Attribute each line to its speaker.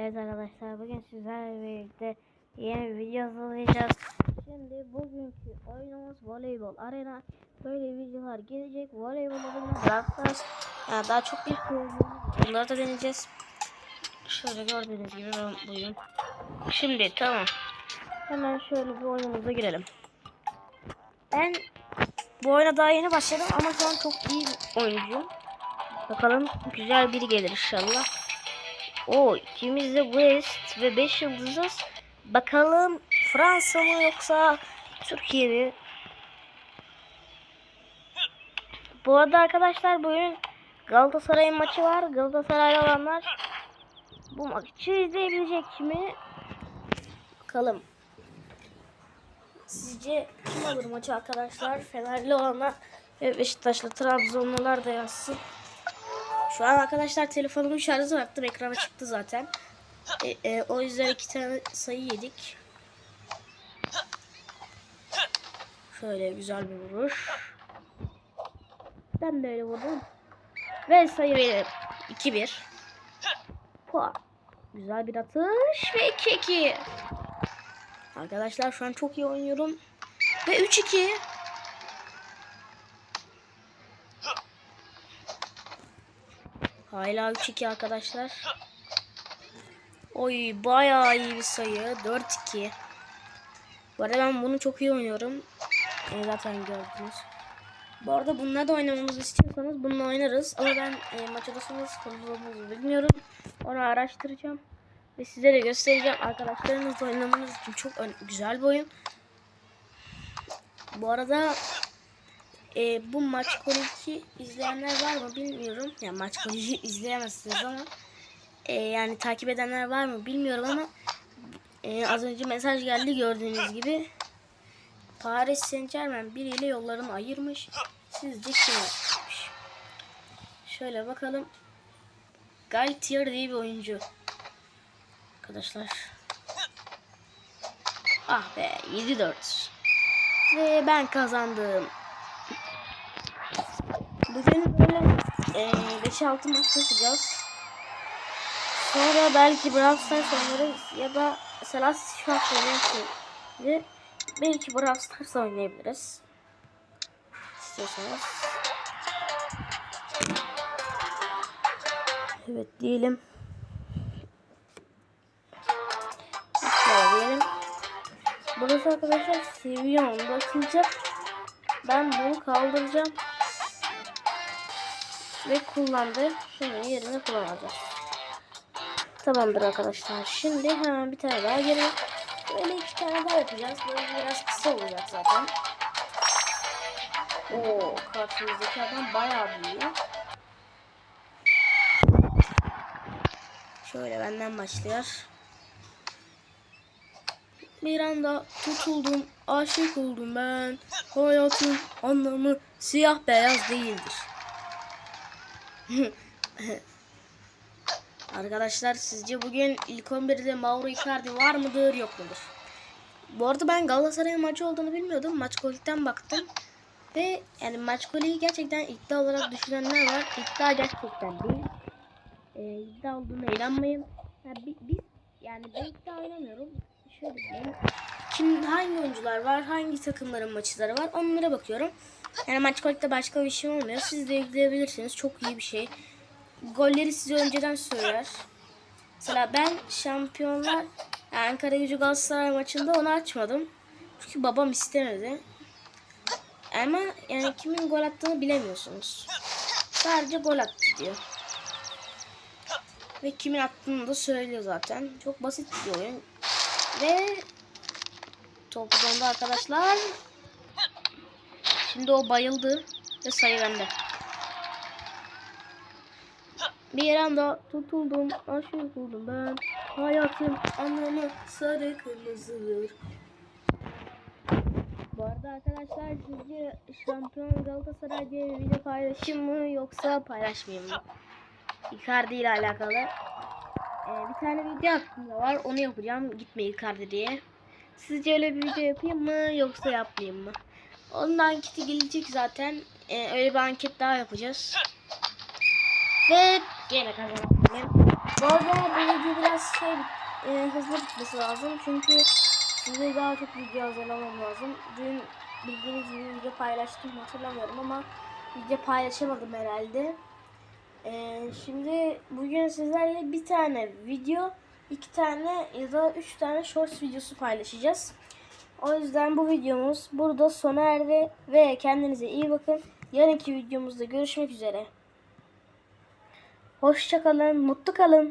Speaker 1: Evet arkadaşlar bugün sizlerle birlikte yeni bir video hazırlayacağız. Şimdi bugünkü oyunumuz voleybol arena. Böyle videolar gelecek. Voleybol arena bırakacağız. Yani daha çok bir. Bunları da deneyeceğiz. Şöyle gördüğünüz gibi ben buyurun. Şimdi tamam. Hemen şöyle bir oyunumuza girelim. Ben bu oyuna daha yeni başladım ama şu an çok iyi oyuncuyum. Bakalım güzel biri gelir inşallah. O ikimiz de West ve 5 yıldızız. Bakalım Fransa mı yoksa Türkiye mi? Bu arada arkadaşlar bugün Galatasaray'ın maçı var. Galatasaraylı olanlar bu maçı izleyebilecek mi? Bakalım. Sizce kim alır maçı arkadaşlar? Fenerli olanlar ve Beşiktaşlı Trabzonlular da yazsın. Şu an arkadaşlar telefonumun şarjı bıraktım. Ekrana çıktı zaten. E, e, o yüzden iki tane sayı yedik. Şöyle güzel bir vuruş. Ben de öyle vurdum. Ve sayı verelim. 2-1. Puan. Güzel bir atış ve 2-2. Arkadaşlar şu an çok iyi oynuyorum. Ve 3-2. Hala 3-2 arkadaşlar. Oy bayağı iyi bir sayı. 4-2. Bu arada ben bunu çok iyi oynuyorum. E, zaten gördünüz. Bu arada bununla da oynamamızı istiyorsanız bununla oynarız. Ama ben e, maç odasında sıkıldığımızı bilmiyorum. Onu araştıracağım. Ve size de göstereceğim. Arkadaşlarınızla oynamanız için çok güzel bir oyun. Bu arada e, bu maç koliki izleyenler var mı bilmiyorum. Yani maç koliki izleyemezsiniz ama e, yani takip edenler var mı bilmiyorum ama e, az önce mesaj geldi gördüğünüz gibi. Paris Saint Germain biriyle yollarını ayırmış. Sizce kim yapmış? Şöyle bakalım. Galtier diye bir oyuncu. Arkadaşlar. Ah be 7-4. Ve ben kazandım. Bugün böyle e, 5-6 maç yapacağız. Sonra belki Brawl Stars oynarız ya da mesela şu an oynayabiliriz. Belki Brawl Stars oynayabiliriz. İstiyorsanız. Evet diyelim. Şöyle diyelim. Burası arkadaşlar seviye 10'da açılacak. Ben bunu kaldıracağım. Ve kullandı. Şunun yerine kullanacağız. Tamamdır arkadaşlar. Şimdi hemen bir tane daha gelelim. Böyle iki tane daha yapacağız. Böyle biraz kısa olacak zaten. Oo, karşımızdaki adam bayağı büyüyor. Şöyle benden başlıyor. Bir anda tutuldum, aşık oldum ben. Hayatın anlamı siyah beyaz değildir. Arkadaşlar sizce bugün ilk 11'de Mauro Icardi var mıdır yok mudur? Bu arada ben Galatasaray'ın maçı olduğunu bilmiyordum. Maç kolikten baktım. Ve yani maç koliği gerçekten iddia olarak düşünenler var. İddia gerçekten değil. Ee, iddia olduğuna inanmayın. Yani biz, biz yani ben iddia oynamıyorum. Şöyle diyeyim. Kim, hangi oyuncular var, hangi takımların maçları var onlara bakıyorum. Yani maç kolikte başka bir şey olmuyor. Siz de ekleyebilirsiniz. Çok iyi bir şey golleri size önceden söyler. Mesela ben şampiyonlar Ankara Gücü Galatasaray maçında onu açmadım. Çünkü babam istemedi. Ama yani kimin gol attığını bilemiyorsunuz. Sadece gol attı diyor. Ve kimin attığını da söylüyor zaten. Çok basit bir oyun. Ve top arkadaşlar. Şimdi o bayıldı ve sayı bende. Bir anda tutuldum, aşık oldum ben. Hayatın anlamı sarı kırmızıdır. Bu arada arkadaşlar sizce şampiyon Galatasaray diye bir video paylaşayım mı yoksa paylaşmayayım mı? Icardi ile alakalı. Ee, bir tane video aklımda var onu yapacağım gitme Icardi diye. Sizce öyle bir video yapayım mı yoksa yapmayayım mı? Onun anketi gelecek zaten. Ee, öyle bir anket daha yapacağız. Ve gene kazandım. Bu arada bu video biraz şey e, hızlı bitmesi lazım çünkü size daha çok video hazırlamam lazım. Dün bildiğiniz gibi video paylaştım hatırlamıyorum ama video paylaşamadım herhalde. E, şimdi bugün sizlerle bir tane video, iki tane ya da üç tane shorts videosu paylaşacağız. O yüzden bu videomuz burada sona erdi ve kendinize iyi bakın. Yarınki videomuzda görüşmek üzere. Hoşçakalın, mutlu kalın.